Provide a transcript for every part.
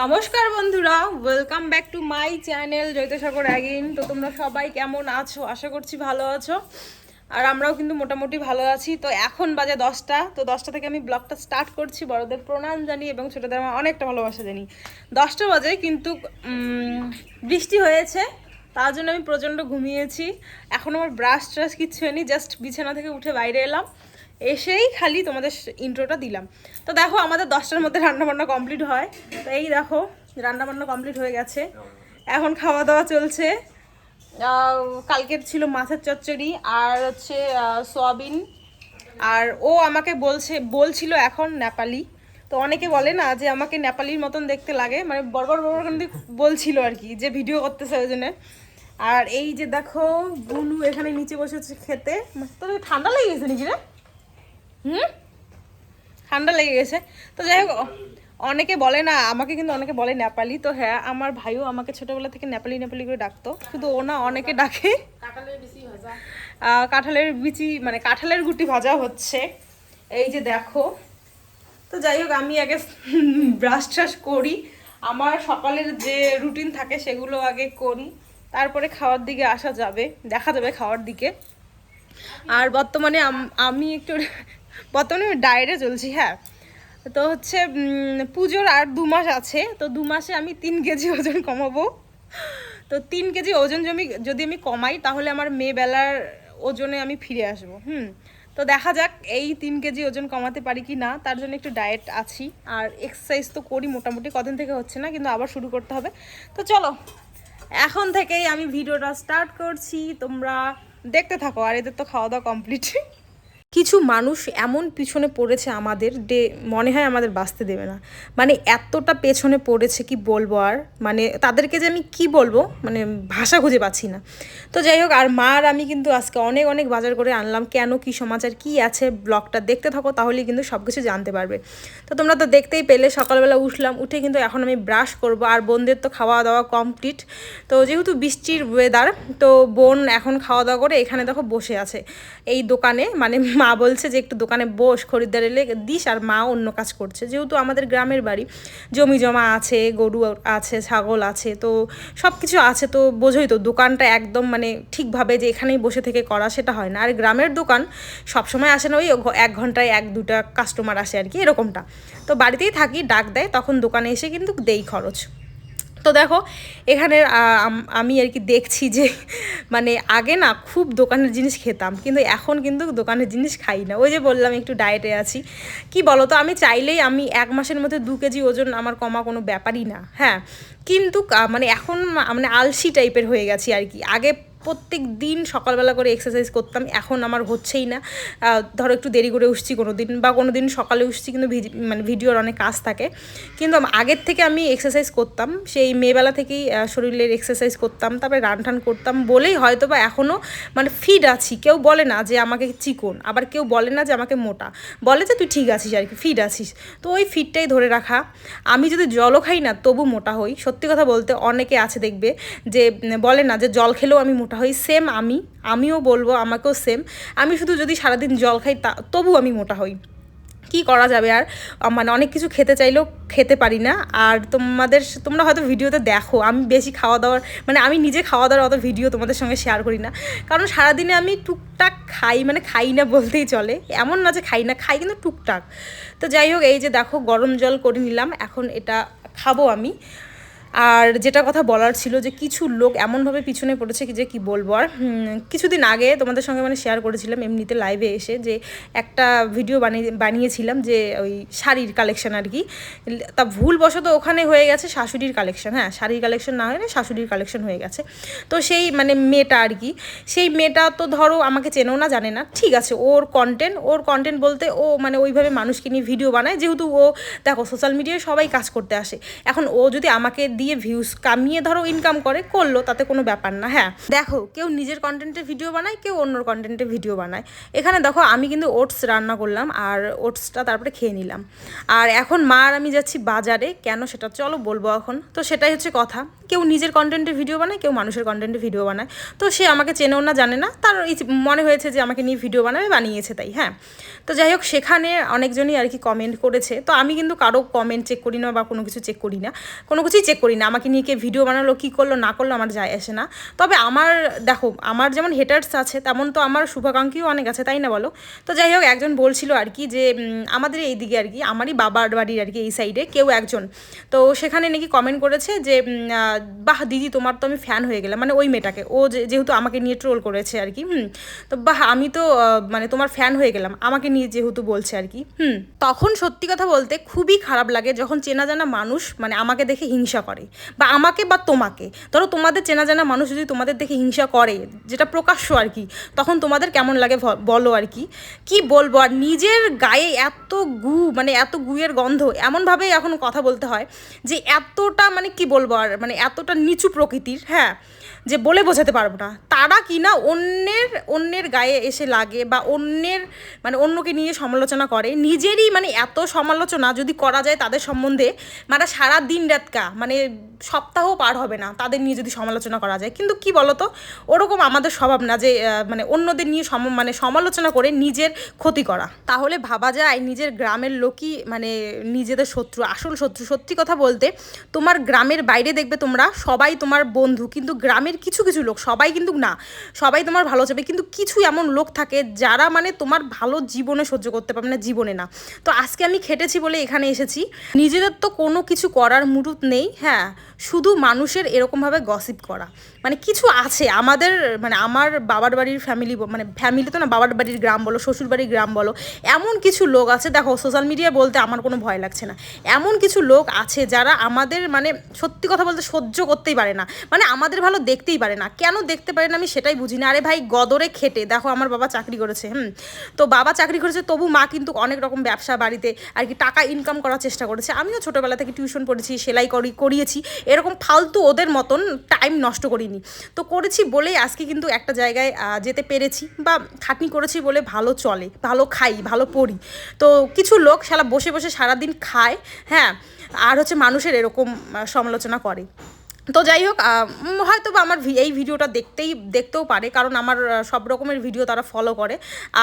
নমস্কার বন্ধুরা welcome back to my channel Jayatsagar again তো তোমরা সবাই কেমন আছো? আশা করছি ভালো আছো। আর আমরাও কিন্তু মোটামুটি ভালো আছি। তো এখন বাজে দশটা। তো দশটা থেকে আমি ব্লগটা স্টার্ট করছি, বড়দের প্রণাম জানি এবং ছোটোদের আমার অনেকটা ভালোবাসা জানি। দশটা বাজে, কিন্তু বৃষ্টি হয়েছে। তার জন্য আমি প্রচণ্ড ঘুমিয়েছি। এখন আমার ব্রাশ ট্রাশ কিচ্ছু হয়নি জাস্ট বিছানা থেকে উঠে বাইরে এলাম। এসেই খালি তোমাদের ইন্ট্রোটা দিলাম। তো দেখো, আমাদের দশটার মধ্যে রান্নাবান্না কমপ্লিট হয়। তো এই দেখো, রান্নাবান্না কমপ্লিট হয়ে গেছে। এখন খাওয়া দাওয়া চলছে কালকের ছিল মাছের চচ্চড়ি আর হচ্ছে সয়াবিন। আর ও আমাকে বলছে, বলছিল এখন নেপালি। তো অনেকে বলে না যে আমাকে নেপালির মতন দেখতে লাগে। মানে বড় বড় কিন্তু বলছিল আর কি, যে ভিডিও করতেছে ওই জন্য। আর এই যে দেখো বুনু এখানে নিচে বসেছে খেতে। তোর ঠান্ডা লেগে গেছে নাকি হুম? ঠান্ডা লেগে গেছে। তো যাই হোক অনেকে বলে না আমাকে কিন্তু অনেকে বলে নেপালি। তো হ্যাঁ আমার ভাইও আমাকে ছোটবেলা থেকে নেপালি নেপালি করে ডাকতো। শুধু ও না অনেকে ডাকে। কাঁঠালের বিচি মানে কাঁঠালের গুটি ভাজা হচ্ছে। এই যে দেখো। তো যাই হোক আমি আগে ব্রাশ ট্রাশ করি। আমার সকালের যে রুটিন থাকে সেগুলো আগে করি। তারপরে খাওয়ার দিকে আসা যাবে। দেখা যাবে খাওয়ার দিকে। আর বর্তমানে আমি একটু বর্তমানে ডায়েটে চলছি হ্যাঁ। তো হচ্ছে পুজোর আর দু মাস আছে, তো দু মাসে আমি তিন কেজি ওজন কমাবো। তো তিন কেজি ওজন জমি যদি আমি কমাই, তাহলে আমার মেয়েবেলার ওজনে আমি ফিরে আসব, হুম। তো দেখা যাক এই তিন কেজি ওজন কমাতে পারি কি না, তার জন্য একটু ডায়েট আছি। আর এক্সারসাইজ তো করি মোটামুটি, কদিন থেকে হচ্ছে না, কিন্তু আবার শুরু করতে হবে। তো চলো, এখন থেকেই আমি ভিডিওটা স্টার্ট করছি, তোমরা দেখতে থাকো, আর এদের তো খাওয়া দাওয়া কমপ্লিট কিছু মানুষ এমন পিছনে পড়েছে আমাদের ডে মনে হয় আমাদের বাঁচতে দেবে না। মানে এতটা পেছনে পড়েছে কি বলব আর? মানে তাদেরকে যে আমি কি বলব? মানে ভাষা খুঁজে পাচ্ছি না। তো যাই হোক, আর মা আর আমি কিন্তু আজকে অনেক অনেক বাজার করে আনলাম। কেন, কি সমাচার, কি আছে? ব্লগটা দেখতে থাকো, তাহলেই কিন্তু সব কিছু জানতে পারবে। তো তোমরা তো দেখতেই পেলে, সকালবেলা উঠলাম, উঠে কিন্তু এখন আমি ব্রাশ করব। আর বোনদের তো খাওয়া দাওয়া কমপ্লিট তো যেহেতু বৃষ্টির ওয়েদার তো বোন এখন খাওয়া দাওয়া করে এখানে দেখো বসে আছে। এই দোকানে মানে মা বলছে যে একটু দোকানে বস খরিদ্দার এলে দিস আর মা অন্য কাজ করছে। যেহেতু আমাদের গ্রামের বাড়ি, জমি জমা আছে, গরু আছে, ছাগল আছে, তো সব কিছু আছে, তো বোঝোই তো দোকানটা একদম মানে ঠিকভাবে যে এখানেই বসে থেকে করা সেটা হয় না। আর গ্রামের দোকান সবসময় আসে না, ওই এক ঘন্টায় এক দুটা কাস্টমার আসে আর কি, এরকমটা। তো বাড়িতেই থাকি, ডাক দেয়, তখন দোকানে এসে কিন্তু দেই খরচ। তো দেখো, এখানে আমি আর কি দেখছি যে মানে আগে না খুব দোকানের জিনিস খেতাম, কিন্তু এখন কিন্তু দোকানের জিনিস খাই না। ওই যে বললাম, একটু ডায়েটে আছি। কি বলো তো আমি চাইলেই আমি এক মাসের মধ্যে দু কেজি ওজন আমার কমা কোনো ব্যাপারই না হ্যাঁ। কিন্তু মানে এখন মানে আলসি টাইপের হয়ে গেছি আর কি। আগে প্রত্যেক দিন সকালবেলা করে এক্সারসাইজ করতাম, এখন আমার হচ্ছেই না। ধরো একটু দেরি করে উঠছি কোনো দিন বা কোনো দিন সকালে উঠছি কিন্তু মানে ভিডিওর অনেক কাজ থাকে। কিন্তু আগের থেকে আমি এক্সারসাইজ করতাম, সেই মেয়েবেলা থেকেই শরীরের এক্সারসাইজ করতাম, তারপরে রান টান করতাম বলেই হয়তো বা এখনও মানে ফিট আছি। কেউ বলে না যে আমাকে চিকন, আবার কেউ বলে না যে আমাকে মোটা। বলে যে তুই ঠিক আছিস আর কি ফিট আছিস। তো ওই ফিটটাই ধরে রাখা। আমি যদি জলও খাই না, তবু মোটা হই। সত্যি কথা বলতে অনেকে আছে দেখবে যে, বলে না যে জল খেলেও আমি মোটা হই সেম আমি, আমিও বলব আমাকেও সেম আমি শুধু যদি সারাদিন জল খাই তা তবু আমি মোটা হই। কি করা যাবে আর? মানে অনেক কিছু খেতে চাইলেও খেতে পারি না। আর তোমাদের তোমরা হয়তো ভিডিওতে দেখো, আমি বেশি খাওয়া দাওয়ার মানে আমি নিজে খাওয়া দাওয়ার অত ভিডিও তোমাদের সঙ্গে শেয়ার করি না। কারণ সারাদিনে আমি টুকটাক খাই মানে খাই না বলতেই চলে। এমন না যে খাই না, খাই কিন্তু টুকটাক। তো যাই হোক, এই যে দেখো, গরম জল করে নিলাম। এখন এটা খাব আমি। আর যেটা কথা বলার ছিল যে কিছু লোক এমনভাবে পিছনে পড়েছে যে কি বলব আর কিছুদিন আগে তোমাদের সঙ্গে মানে শেয়ার করেছিলাম এমনিতে লাইভে এসে যে একটা ভিডিও বানিয়ে, বানিয়েছিলাম যে ওই শাড়ির কালেকশন আর কি। তা ভুলবশত ওখানে হয়ে গেছে শাশুড়ির কালেকশন হ্যাঁ শাড়ির কালেকশন না হয়ে শাশুড়ির কালেকশন হয়ে গেছে। তো সেই মানে মেয়েটা আর কি, সেই মেয়েটা তো ধরো আমাকে চেনেও না, জানে না, ঠিক আছে, ওর কন্টেন্ট ওর কন্টেন্ট বলতে ও মানে ওইভাবে মানুষকে নিয়ে ভিডিও বানায়, যেহেতু ও, দেখো সোশ্যাল মিডিয়ায় সবাই কাজ করতে আসে। এখন ও যদি আমাকে দিয়ে দিয়ে ভিউজ কামিয়ে ধরো ইনকাম করে, করল, তাতে কোনো ব্যাপার না হ্যাঁ। দেখো, কেউ নিজের কন্টেন্টে ভিডিও বানায়, কেউ অন্যর কন্টেন্টে ভিডিও বানায়। এখানে দেখো, আমি কিন্তু ওটস রান্না করলাম আর ওটসটা তারপরে খেয়ে নিলাম। আর এখন মা আর আমি যাচ্ছি বাজারে, কেন সেটা চলো বলব এখন। তো সেটাই হচ্ছে কথা। কেউ নিজের কন্টেন্টে ভিডিও বানায়, কেউ মানুষের কন্টেন্টে ভিডিও বানায়। তো সে আমাকে চেনেও না, জানে না। তার মনে হয়েছে যে আমাকে নিয়ে ভিডিও বানাবে, বানিয়েছে তাই হ্যাঁ। তো যাই হোক, সেখানে অনেকজনই আর কি কমেন্ট করেছে। তো আমি কিন্তু কারও কমেন্ট চেক করি না বা কোনো কিছু চেক করি না। কোনো কিছুই চেক করি না। আমাকে নিয়ে কে ভিডিও বানালো, কী করল, না করল আমার যায় আসে না। তবে আমার, দেখো, আমার যেমন হেটার্স আছে, তেমন তো আমার শুভাকাঙ্ক্ষীও অনেক আছে, তাই না বলো? তো যাই হোক, একজন বলছিল আর কি যে আমাদের এই দিকে আর কি, আমারই বাবার বাড়ির আর কি, এই সাইডে কেউ একজন। তো সেখানে নাকি কমেন্ট করেছে যে বাহ, দিদি তোমার তো আমি ফ্যান হয়ে গেলাম। মানে ওই মেয়েটাকে। ও যেহেতু আমাকে নিয়ে ট্রোল করেছে আর কি, হুম। তো বাহ, আমি তো মানে তোমার ফ্যান হয়ে গেলাম। আমাকে নিয়ে যেহেতু বলছে আর কি, হুম। তখন সত্যি কথা বলতে খুবই খারাপ লাগে যখন চেনা জানা মানুষ মানে আমাকে দেখে হিংসা করে। বা আমাকে বা তোমাকে। ধরো তোমাদের চেনা জানা মানুষ যদি তোমাদের দেখে হিংসা করে, যেটা প্রকাশ্য আর কি, তখন তোমাদের কেমন লাগে বলো আর কি। কি বলব? আর নিজের গায়ে এত গু মানে এত গুয়ের গন্ধ, এমনভাবেই এখন কথা বলতে হয় যে এতটা মানে কি বলব আর মানে এতটা নিচু প্রকৃতির হ্যাঁ। যে বলে বোঝাতে পারব না। তারা কি না অন্যের অন্যের গায়ে এসে লাগে বা অন্যের মানে অন্যকে নিয়ে সমালোচনা করে, নিজেরই মানে এত সমালোচনা যদি করা যায় তাদের সম্বন্ধে মানে সারা দিন রাতকা মানে সপ্তাহ পার হবে না তাদের নিয়ে যদি সমালোচনা করা যায়। কিন্তু কি বলতো, ওরকম আমাদের স্বভাব না যে মানে অন্যদের নিয়ে সম মানে সমালোচনা করে নিজের ক্ষতি করা। তাহলে ভাবা যায় নিজের গ্রামের লোকই মানে নিজেদের শত্রু, আসল শত্রু। সত্যি কথা বলতে, তোমার গ্রামের বাইরে দেখবে তোমরা সবাই তোমার বন্ধু, কিন্তু গ্রামের কিছু কিছু লোক, সবাই কিন্তু না, সবাই তোমার ভালো চাবে কিন্তু কিছু এমন লোক থাকে যারা মানে তোমার ভালো জীবনে সহ্য করতে পারবে না, জীবনে না। তো আজকে আমি খেটেছি বলে এখানে এসেছি। নিজেদের তো কোনো কিছু করার মুরুত নেই হ্যাঁ শুধু মানুষের এরকমভাবে গসিপ করা। মানে কিছু আছে, আমাদের মানে আমার বাবার বাড়ির ফ্যামিলি মানে ফ্যামিলি তো না, বাবার বাড়ির গ্রাম বলো, শ্বশুর বাড়ির গ্রাম বলো, এমন কিছু লোক আছে, দেখো সোশ্যাল মিডিয়া বলতে আমার কোনো ভয় লাগছে না। এমন কিছু লোক আছে যারা আমাদের মানে সত্যি কথা বলতে সহ্য করতেই পারে না মানে আমাদের ভালো দেখতেই পারে না। কেন দেখতে পারে না আমি সেটাই বুঝি না। আরে ভাই, গদরে খেটে, দেখো আমার বাবা চাকরি করেছে, হুম? তো বাবা চাকরি করেছে, তবু মা কিন্তু অনেক রকম ব্যবসা বাড়িতে আর কি টাকা ইনকাম করার চেষ্টা করেছে। আমিও ছোটোবেলা থেকে টিউশন পড়েছি, সেলাই করি, করিয়েছি, এরকম ফালতু ওদের মতন টাইম নষ্ট করিনি। তো করেছি বলেই আজকে কিন্তু একটা জায়গায় যেতে পেরেছি বা খাটনি করেছি বলে ভালো চলে, ভালো খাই, ভালো পড়ি। তো কিছু লোক সারা বসে বসে সারাদিন খায় হ্যাঁ আর হচ্ছে মানুষের এরকম সমালোচনা করে। তো যাই হোক হয়তো বা আমার এই ভিডিওটা দেখতেই, দেখতেও পারে, কারণ আমার সব রকমের ভিডিও তারা ফলো করে।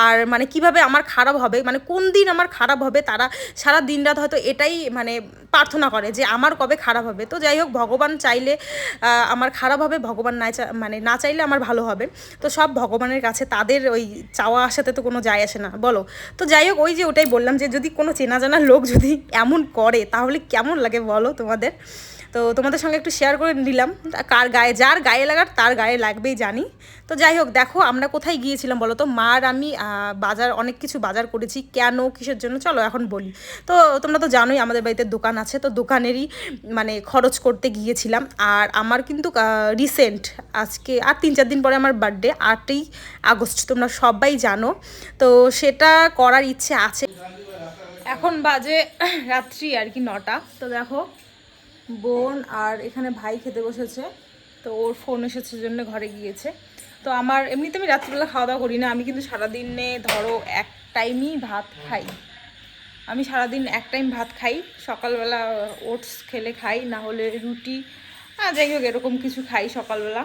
আর মানে কীভাবে আমার খারাপ হবে মানে কোন দিন আমার খারাপ হবে, তারা সারা দিন রাত হয়তো এটাই মানে প্রার্থনা করে যে আমার কবে খারাপ হবে। তো যাই হোক, ভগবান চাইলে আমার খারাপ হবে, ভগবান না মানে না চাইলে আমার ভালো হবে। তো সব ভগবানের কাছে তাদের ওই চাওয়া আসাতে তো কোনো যায় আসে না, বলো। তো যাই হোক, ওই যে ওটাই বললাম যে যদি কোনো চেনা জানা লোক যদি এমন করে, তাহলে কেমন লাগে বলো তোমাদের? তো তোমাদের সঙ্গে একটু শেয়ার করে নিলাম। কার গায়ে, যার গায়ে লাগার তার গায়ে লাগবেই জানি। তো যাই হোক, দেখো আমরা কোথায় গিয়েছিলাম বলো তো? মার আমি বাজার, অনেক কিছু বাজার করেছি। কেন, কিসের জন্য? চলো এখন বলি। তো তোমরা তো জানোই আমাদের বাড়িতে দোকান আছে। তো দোকানেরই মানে খরচ করতে গিয়েছিলাম। আর আমার কিন্তু রিসেন্ট আজকে, আর তিন চার দিন পরে আমার বার্থডে আটই আগস্ট, তোমরা সবাই জানো। তো সেটা করার ইচ্ছে আছে। এখন বাজে রাত্রি আর কি নটা। তো দেখো বোন আর এখানে ভাই খেতে বসেছে। তো ওর ফোন এসেছে জন্য ঘরে গিয়েছে। তো আমার, এমনিতে আমি রাত্রিবেলা খাওয়া দাওয়া করি না। আমি কিন্তু সারাদিনে ধরো এক টাইমই ভাত খাই। আমি সারাদিন এক টাইম ভাত খাই। সকালবেলা ওটস খেলে খাই, না হলে রুটি আর যাই হোক, এরকম কিছু খাই সকালবেলা।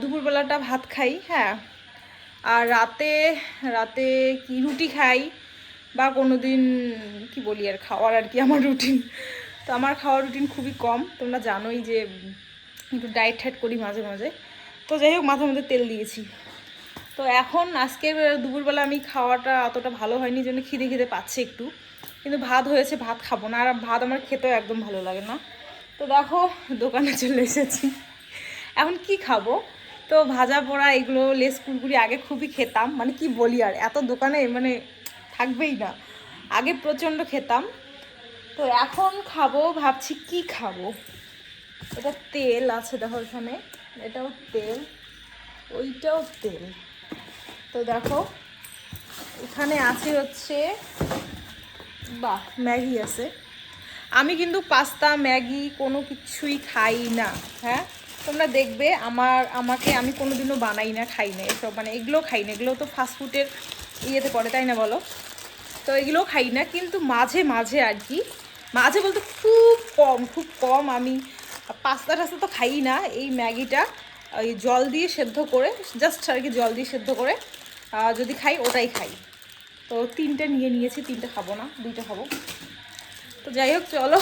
দুপুরবেলাটা ভাত খাই হ্যাঁ। আর রাতে রাতে কি রুটি খাই, বা কোনো দিন কী বলি আর, খাওয়ার আর কি আমার রুটিন। তো আমার খাওয়ার রুটিন খুবই কম। তোমরা জানোই যে একটু ডায়েট ঠাইট করি মাঝে মাঝে। তো যাই হোক মাথার মধ্যে তেল দিয়েছি। তো এখন আজকের দুপুরবেলা আমি খাওয়াটা অতটা ভালো হয়নি জন্য খিদে খিদে পাচ্ছে একটু। কিন্তু ভাত হয়েছে, ভাত খাব না। আর ভাত আমার খেতেও একদম ভালো লাগে না। তো দেখো, দোকানে চলে এসেছি। এখন কি খাব? তো ভাজা পোড়া, এগুলো, লেস কুরকুরি আগে খুবই খেতাম। মানে কি বলি আর, এত দোকানে মানে থাকবেই না। আগে প্রচণ্ড খেতাম। তো এখন খাব, ভাবছি কি খাব? এটা তেল আছে দেখো এখানে। এটাও তেল, ওইটাও তেল। তো দেখো, এখানে আছে হচ্ছে, বাহ, ম্যাগি আছে। আমি কিন্তু পাস্তা, ম্যাগি কোনো কিছুই খাই না হ্যাঁ? তোমরা দেখবে আমার, আমাকে আমি কোনোদিনও বানাই না, খাই না এসব মানে এগুলো খাই না। এগুলো তো ফাস্টফুডের ইয়েতে পড়ে, তাই না বলো? তো এগুলো খাই না, কিন্তু মাঝে মাঝে আর কি মাঝে বলতে খুব কম খুব কম আমি পাস্তা টাস্তা তো খাই না, এই ম্যাগিটা, ওই জল দিয়ে সেদ্ধ করে জাস্ট আর কি জল দিয়ে সেদ্ধ করে যদি খাই ওটাই খাই। তো তিনটে নিয়ে নিয়েছি, তিনটে খাব না, দুইটা খাব। তো যাই হোক, চলো,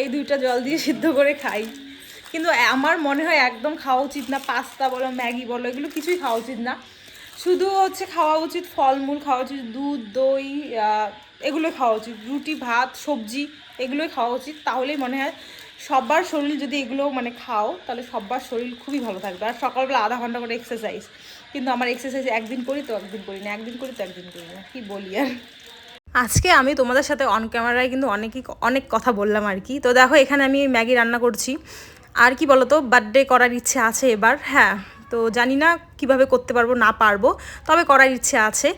এই দুইটা জল দিয়ে সিদ্ধ করে খাই। কিন্তু আমার মনে হয় একদম খাওয়া উচিত না, পাস্তা বলো, ম্যাগি বলো, এগুলো কিছুই খাওয়া উচিত না। শুধু হচ্ছে খাওয়া উচিত ফলমূল খাওয়া উচিত দুধ দই আহ, এগুলোই খাওয়া উচিত। রুটি ভাত সবজি এগুলোই খাওয়া উচিত। তাহলেই মনে হয় সবার শরীর যদি এগুলো মানে খাও তাহলে সবার শরীর খুবই ভালো থাকবে। আর সকালবেলা আধা ঘণ্টা করে এক্সারসাইজ কিন্তু আমার এক্সারসাইজ একদিন করি তো একদিন করি না একদিন করি তো একদিন করি না। কি বলি আর? আজকে আমি তোমাদের সাথে অন ক্যামেরায় কিন্তু অনেকই অনেক কথা বললাম আর কি। তো দেখো এখানে আমি ম্যাগি রান্না করছি। আর কি বলো তো বার্থডে করার ইচ্ছে আছে এবার হ্যাঁ। তো জানি না কীভাবে করতে পারব না পারব তবে করার ইচ্ছে আছে।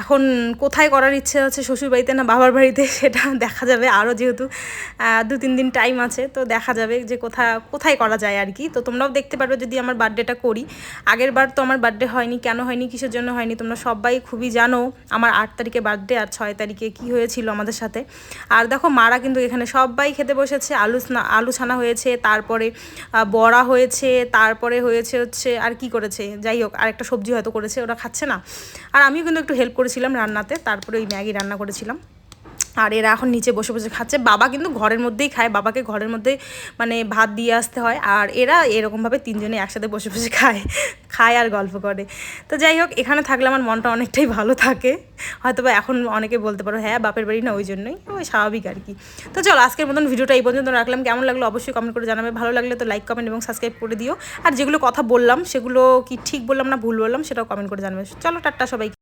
এখন কোথায় করার ইচ্ছে আছে শ্বশুর বাড়িতে না বাবার বাড়িতে, সেটা দেখা যাবে আরও যেহেতু দু তিন দিন টাইম আছে, তো দেখা যাবে যে কোথা, কোথায় করা যায় আর কি। তো তোমরাও দেখতে পারবে যদি আমার বার্থডেটা করি। আগের বার তো আমার বার্থডে হয়নি, কেন হয়নি, কিসের জন্য হয়নি, তোমরা সবাই খুবই জানো আমার আট তারিখে বার্থডে আর ছয় তারিখে কি হয়েছিল আমাদের সাথে। আর দেখো মারা কিন্তু এখানে সবাই খেতে বসেছে, আলু আলু ছানা হয়েছে, তারপরে বড়া হয়েছে, তারপরে হয়েছে হচ্ছে, আর কি করেছে? যাই হোক আর একটা সবজি হয়তো করেছে, ওরা খাচ্ছে না। আর আমিও কিন্তু একটু হেল্প করেছিলাম রান্নাতে, তারপরে ওই ম্যাগি রান্না করেছিলাম। আর এরা এখন নিচে বসে বসে খাচ্ছে। বাবা কিন্তু ঘরের মধ্যেই খায়, বাবাকে ঘরের মধ্যে মানে ভাত দিয়ে আসতে হয়। আর এরা এরকমভাবে তিনজনে একসাথে বসে বসে খায় খায় আর গল্প করে। তো যাই হোক, এখানে থাকলে আমার মনটা অনেকটাই ভালো থাকে। হয়তো বা এখন অনেকে বলতে পারো হ্যাঁ বাপের বাড়ি না, ওই জন্যই। ওই স্বাভাবিক আর কি। তো চলো, আজকের মতন ভিডিওটা এই পর্যন্ত রাখলাম। কেমন লাগল অবশ্যই কমেন্ট করে জানাবে। ভালো লাগলে তো লাইক কমেন্ট এবং সাবস্ক্রাইব করে দিও। আর যেগুলো কথা বললাম, সেগুলো কি ঠিক বললাম না ভুল বললাম, সেটাও কমেন্ট করে জানাবে। চলো, টাটা সবাই